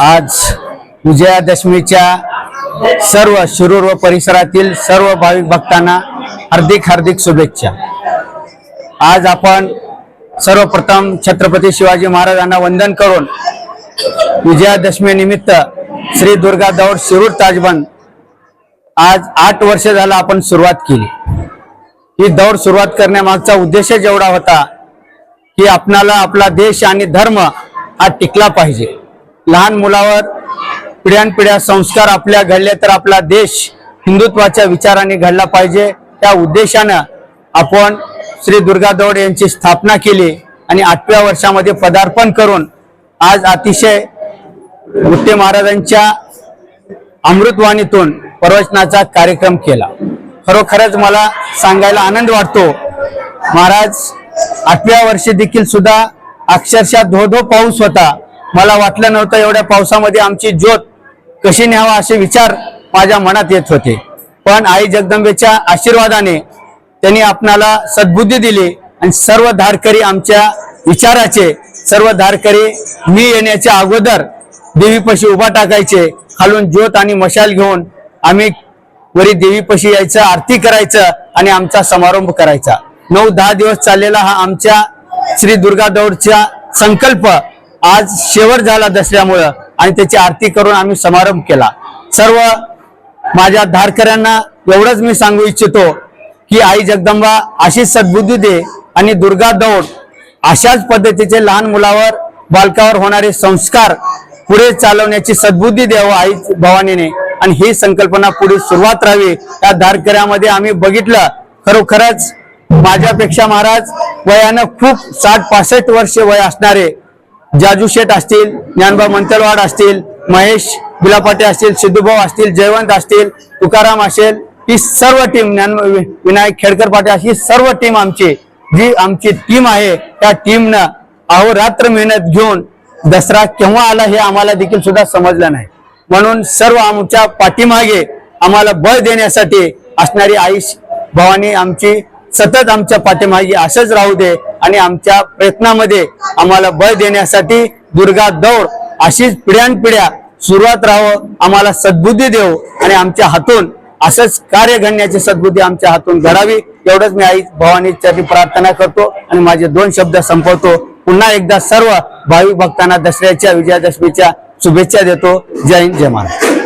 आज विजयादशमीच्या सर्व शिरूर व परिसरातील सर्व भाविक भक्तांना हार्दिक हार्दिक शुभेच्छा. आज आपण सर्वप्रथम छत्रपती शिवाजी महाराजांना वंदन करून विजयादशमी निमित्त श्री दुर्गा दौड शिरूर ताजबंद आज आठ वर्ष झालं आपण सुरुवात केली. ही दौड सुरुवात करण्यामागचा उद्देशच एवढा होता की आपणाला आपला देश आणि धर्म हा टिकला पाहिजे. लहान मुलावर पिढ्यानपिढ्या संस्कार आपल्या घडले तर आपला देश हिंदुत्वाच्या विचाराने घडला पाहिजे. त्या उद्देशानं आपण श्री दुर्गा दौड यांची स्थापना केली आणि आठव्या वर्षामध्ये पदार्पण करून आज अतिशय गुट्टे महाराजांच्या अमृतवाणीतून प्रवचनाचा कार्यक्रम केला. खरोखरच मला सांगायला आनंद वाटतो. महाराज आठव्या वर्षी देखील सुद्धा अक्षरशः धो धो पाऊस होता. मला वाटलं नव्हतं एवढ्या पावसामध्ये आमची ज्योत कशी न्यावा असे विचार माझ्या मनात येत होते. पण आई जगदंबेच्या आशीर्वादाने त्यांनी आपणाला सद्बुद्धी दिली आणि सर्व धारकरी आमच्या विचाराचे सर्व धारकरी मी येण्याच्या अगोदर देवीपाशी उभा टाकायचे. खालून ज्योत आणि मशाल घेऊन आम्ही वरी देवीपाशी यायचं आरती करायचं आणि आमचा समारंभ करायचा. नऊ दहा दिवस चाललेला हा आमच्या श्री दुर्गा दौडचा संकल्प आज शेवट झाला दसऱ्यामुळं आणि त्याची आरती करून आम्ही समारंभ केला. सर्व माझ्या धारकऱ्यांना एवढंच मी सांगू इच्छितो की आई जगदंबा अशी सद्बुद्धी दे आणि दुर्गा दौड अशाच पद्धतीचे लहान मुलावर बालकावर होणारे संस्कार पुढे चालवण्याची सद्बुद्धी द्यावं आई भवानीने. आणि ही संकल्पना पुढे सुरुवात राहावी. या धारकऱ्यामध्ये आम्ही बघितलं खरोखरच माझ्यापेक्षा महाराज वयानं खूप साठ पासष्ट वर्षे वय असणारे जाजू शेठ असतील ज्ञानबा मंतलवाड असतील महेश बिलापाटे असतील सिद्धूभाऊ असतील जयवंत असतील तुकाराम असेल ही सर्व टीम ज्ञान विनायक खेडकर पाटे अशी सर्व टीम आमची जी आमची टीम आहे त्या टीमनं अहोरात्र मेहनत घेऊन दसरा केव्हा आला हे आम्हाला देखील सुद्धा समजलं नाही. म्हणून सर्व आमच्या पाठीमागे आम्हाला बळ देण्यासाठी असणारी आई भवानी आमची सतत आमच्या पाठीमागे असंच राहू दे आणि आमच्या प्रयत्नामध्ये आम्हाला बळ देण्यासाठी दुर्गा दौड अशीच पिढ्यानपिढ्या सुरुवात राहावं आम्हाला सद्बुद्धी देऊ आणि आमच्या हातून असंच कार्य घडण्याची सद्बुद्धी आमच्या हातून घडावी एवढंच मी आई भवानीसाठी प्रार्थना करतो आणि माझे दोन शब्द संपवतो. पुन्हा एकदा सर्व भाविक भक्तांना दसऱ्याच्या विजयादशमीच्या शुभेच्छा देतो. जय हिंद जय महाराज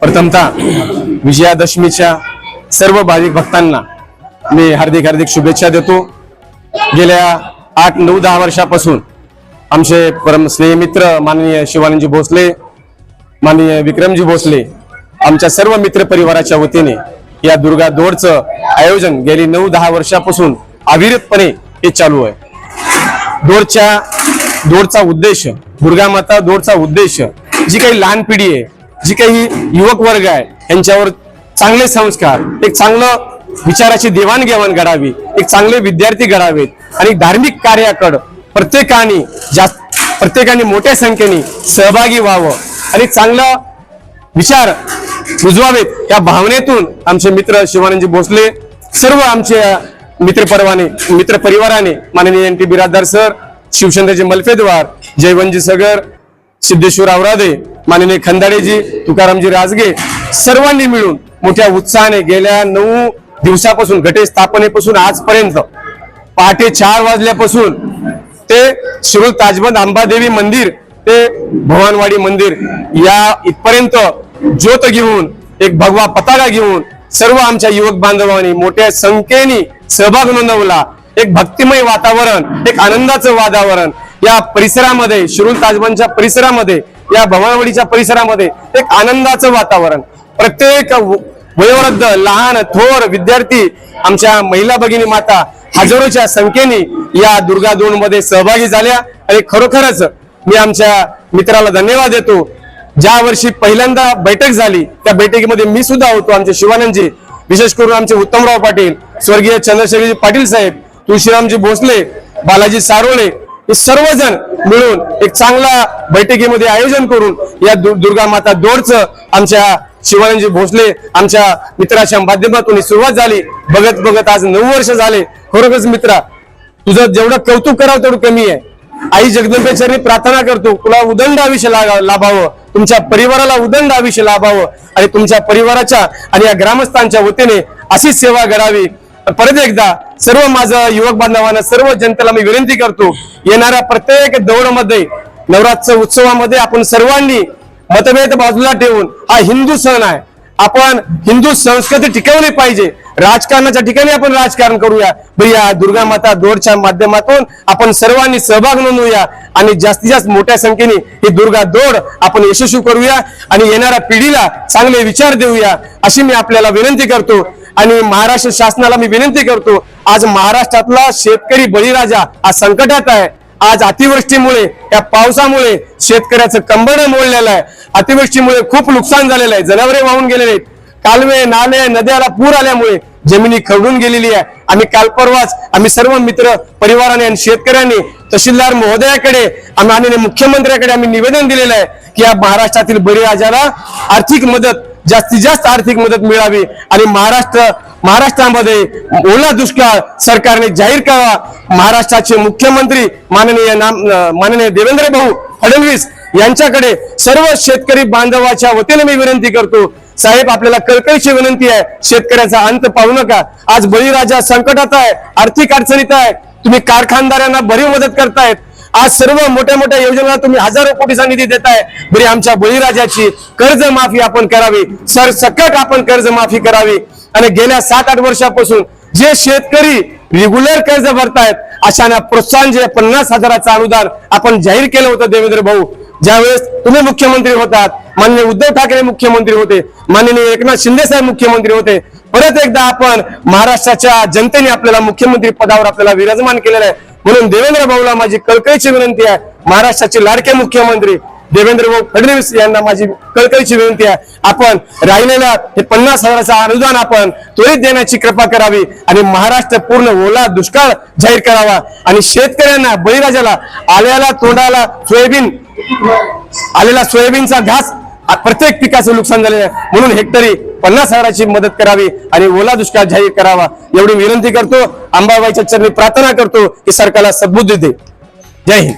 प्रथमतः विजयादशमीच्या सर्व भाविक भक्तांना मी हार्दिक हार्दिक शुभेच्छा देतो. गेल्या आठ नऊ दहा वर्षापासून आमचे परम स्नेहमित्र माननीय शिवानंदजी भोसले माननीय विक्रमजी भोसले आमच्या सर्व मित्र परिवाराच्या वतीने या दुर्गा दौडचं आयोजन गेली नऊ दहा वर्षापासून अविरतपणे हे चालू आहे. दौडच्या दौडचा उद्देश दुर्गा माता दौडचा उद्देश जी काही लहान पिढी आहे जी काही युवक वर्ग आहे यांच्यावर चांगले संस्कार एक चांगलं विचाराची देवाणघेवाण घडावी एक चांगले विद्यार्थी घडावेत आणि धार्मिक कार्याकडं प्रत्येकाने जास्त प्रत्येकाने मोठ्या संख्येने सहभागी व्हावं. आणि चांगलं विचार रुजवावेत या भावनेतून आमचे मित्र शिवानंदजी भोसले सर्व आमचे मित्रपरवाने मित्र परिवाराने माननीय एन टी बिराजदार सर शिवचंद्रजी मलफेद्वार जयवंतजी सगर सिद्धेश्वर आवरादे माननीय खंदाडेजी तुकारामजी राजगे सर्वांनी मिळून मोठ्या उत्साहाने गेल्या नऊ दिवसापासून घटे स्थापनेपासून आजपर्यंत पहाटे चार वाजल्यापासून ते शिरूर ताजबंद अंबादेवी मंदिर ते भवानवाडी मंदिर या इथपर्यंत ज्योत घेऊन एक भगवा पताका घेऊन सर्व आमच्या युवक बांधवांनी मोठ्या संख्येने सहभाग नोंदवला. एक भक्तिमय वातावरण एक आनंदाचं वातावरण या परिसरामध्ये शिरूर ताजबंदच्या परिसरामध्ये या भवानवाडीच्या परिसरामध्ये एक आनंदाचं वातावरण. प्रत्येक वयोवृद्ध लहान थोर विद्यार्थी आमच्या महिला भगिनी माता हजारोच्या संख्येने या दुर्गा दोन मध्ये सहभागी झाल्या आणि खरोखरच मी आमच्या मित्राला धन्यवाद देतो. ज्या वर्षी पहिल्यांदा बैठक झाली त्या बैठकीमध्ये मी सुद्धा होतो आमचे शिवानंदजी विशेष करून आमचे उत्तमराव पाटील स्वर्गीय चंद्रशेखरजी पाटील साहेब तुळशीरामजी भोसले बालाजी सारोळे हे सर्वजण मिळून एक चांगला बैठकीमध्ये आयोजन करून या दु- दुर्गा माता दोडचं आमच्या शिवानंदजी भोसले आमच्या मित्राच्या माध्यमातून सुरुवात झाली. बघत बघत आज नऊ वर्ष झाले. खरोखरच मित्रा तुझं जेवढं कौतुक करावं तेवढं कमी आहे. आई जगदंबेचरणी प्रार्थना करतो तुला उदंड आयुष्य लाभावं. तुमच्या परिवाराला उदंड आयुष्य लाभावं. आणि तुमच्या परिवाराच्या आणि या ग्रामस्थांच्या वतीने अशीच सेवा घडावी परत एकदा सर्व माझं युवक बांधवांना सर्व जनतेला मी विनंती करतो येणाऱ्या प्रत्येक दौडमध्ये नवरात्र उत्सवामध्ये आपण सर्वांनी मतभेद बाजूला ठेवून हा हिंदू सण आहे. आपण हिंदू संस्कृती टिकवली पाहिजे. राजकारणाच्या ठिकाणी आपण राजकारण करूया. भैया दुर्गा माता दौडच्या माध्यमातून आपण सर्वांनी सहभाग नोंदवूया आणि जास्तीत जास्त मोठ्या संख्येने ही दुर्गा दौड आपण यशस्वी करूया आणि येणाऱ्या पिढीला चांगले विचार देऊया अशी मी आपल्याला विनंती करतो. आणि महाराष्ट्र शासनाला मी विनंती करतो आज महाराष्ट्रातला शेतकरी बळीराजा हा संकटात आहे. आज अतिवृष्टीमुळे या पावसामुळे शेतकऱ्याचं कंबड मोडलेलं आहे. अतिवृष्टीमुळे खूप नुकसान झालेलं आहे. जनावरे वाहून गेलेले आहेत. कालवे नाले नद्याला पूर आल्यामुळे जमिनी खडून गेलेली आहे. आम्ही काल परवाच आम्ही सर्व मित्र परिवाराने आणि शेतकऱ्यांनी तहसीलदार महोदयाकडे आम्ही आणि मुख्यमंत्र्याकडे आम्ही निवेदन दिलेलं आहे की या महाराष्ट्रातील बळीराजाला आर्थिक मदत जास्तीत जास्त आर्थिक मदत मिळावी आणि महाराष्ट्र महाराष्ट्रामध्ये ओला दुष्काळ सरकारने जाहीर करावा. महाराष्ट्राचे मुख्यमंत्री माननीय नाम माननीय देवेंद्र भाऊ फडणवीस यांच्याकडे सर्व शेतकरी बांधवाच्या वतीने मी विनंती करतो. साहेब आपल्याला कळकळीची विनंती आहे शेतकऱ्याचा अंत पाहू नका. आज बळीराजा संकटात आहे आर्थिक अडचणीत आहे. तुम्ही कारखानदारांना भरीव मदत करतायत. आज सर्व मोठ्या मोठ्या योजनांना तुम्ही हजारो कोटीचा निधी देताय. बरी आमच्या बळीराजाची कर्जमाफी आपण करावी. सरसकट आपण कर्जमाफी करावी. आणि गेल्या सात आठ वर्षापासून जे शेतकरी रेग्युलर कर्ज भरतायत अशांना प्रोत्साहन जे पन्नास हजाराचं अनुदान आपण जाहीर केलं होतं देवेंद्र भाऊ. ज्यावेळेस तुम्ही मुख्यमंत्री होतात माननीय उद्धव ठाकरे मुख्यमंत्री होते माननीय एकनाथ शिंदे साहेब मुख्यमंत्री होते. परत एकदा आपण महाराष्ट्राच्या जनतेने आपल्याला मुख्यमंत्री पदावर आपल्याला विराजमान केलेलं आहे. म्हणून देवेंद्र भाऊला माझी कळकळीची विनंती आहे. महाराष्ट्राचे लाडके मुख्यमंत्री देवेंद्र भाऊ फडणवीस यांना माझी कळकळीची विनंती आहे. आपण राहिलेल्या हे पन्नास हजाराचं अनुदान आपण त्वरित देण्याची कृपा करावी आणि महाराष्ट्र पूर्ण ओला दुष्काळ जाहीर करावा. आणि शेतकऱ्यांना बळीराजाला आल्याला तोंडाला सोयाबीन आलेला सोयाबीनचा घास प्रत्येक पिकाचं नुकसान झालेलं आहे. म्हणून हेक्टरी पन्नास हजाराची मदत करावी आणि ओला दुष्काळ जाहीर करावा. एवढी विनंती करतो. अंबाबाईच्या चरणी प्रार्थना करतो की सरकारला सद्बुद्धी दे. जय हिंद.